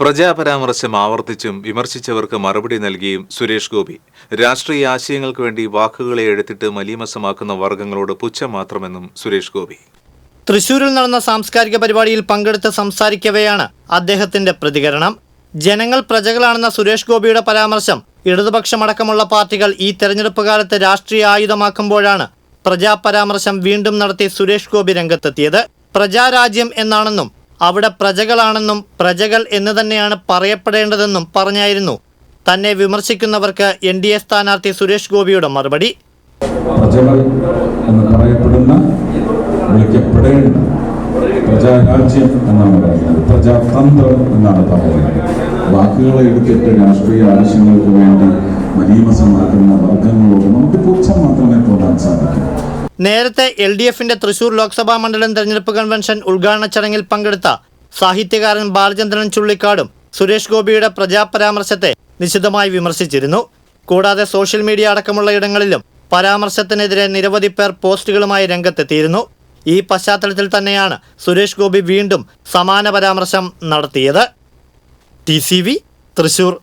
പ്രജാപരാമർശം ആവർത്തിച്ചും വിമർശിച്ചവർക്ക് മറുപടി നൽകിയും സുരേഷ് ഗോപി. രാഷ്ട്രീയ ആശയങ്ങൾക്ക് വേണ്ടി വാക്കുകളെ എടുത്തിട്ട് മലീമസമാക്കുന്ന വർഗങ്ങളോട് പുച്ഛം മാത്രമെന്നും സുരേഷ് ഗോപി. തൃശൂരിൽ നടന്ന സാംസ്കാരിക പരിപാടിയിൽ പങ്കെടുത്ത് സംസാരിക്കവെയാണ് അദ്ദേഹത്തിന്റെ പ്രതികരണം. ജനങ്ങൾ പ്രജകളാണെന്ന സുരേഷ് ഗോപിയുടെ പരാമർശം ഇടതുപക്ഷമടക്കമുള്ള പാർട്ടികൾ ഈ തെരഞ്ഞെടുപ്പ് കാലത്ത് രാഷ്ട്രീയ ആയുധമാക്കുമ്പോഴാണ് പ്രജാപരാമർശം വീണ്ടും നടത്തി സുരേഷ് ഗോപി രംഗത്തെത്തിയത്. പ്രജാരാജ്യം എന്നാണെന്നും അവിടെ പ്രജകളാണെന്നും പ്രജകൾ എന്ന് തന്നെയാണ് പറയപ്പെടേണ്ടതെന്നും പറഞ്ഞായിരുന്നു. തന്നെ വിമർശിക്കുന്നവർക്ക് എൻ ഡി എ സ്ഥാനാർത്ഥി സുരേഷ് ഗോപിയുടെ മറുപടി. പ്രജകൾ എന്ന് പറയപ്പെടുന്ന വിളിക്കപ്പെടേണ്ട പ്രജാരാജ്യം എന്നാണ് പറയുന്നത്. പ്രജാതന്ത്രം എന്നാണ് പറയുന്നത്. വാക്കുകളെ എടുത്തിട്ട് രാഷ്ട്രീയ ആവശ്യങ്ങൾക്ക് വേണ്ടി മലീമസമാക്കുന്ന വർഗങ്ങളോട് നമുക്ക് പുച്ഛം മാത്രമേ തോന്നാൻ സാധിക്കൂ. നേരത്തെ എൽ ഡി എഫിന്റെ തൃശൂർ ലോക്സഭാ മണ്ഡലം തെരഞ്ഞെടുപ്പ് കൺവെൻഷൻ ഉദ്ഘാടന ചടങ്ങിൽ പങ്കെടുത്ത സാഹിത്യകാരൻ ബാലചന്ദ്രൻ ചുള്ളിക്കാടും സുരേഷ് ഗോപിയുടെ പ്രജാപരാമർശത്തെ നിശിതമായി വിമർശിച്ചിരുന്നു. കൂടാതെ സോഷ്യൽ മീഡിയ അടക്കമുള്ള ഇടങ്ങളിലും പരാമർശത്തിനെതിരെ നിരവധി പേർ പോസ്റ്റുകളുമായി രംഗത്തെത്തിയിരുന്നു. ഈ പശ്ചാത്തലത്തിൽ തന്നെയാണ് സുരേഷ് ഗോപി വീണ്ടും സമാന പരാമർശം നടത്തിയത്. ടി തൃശൂർ.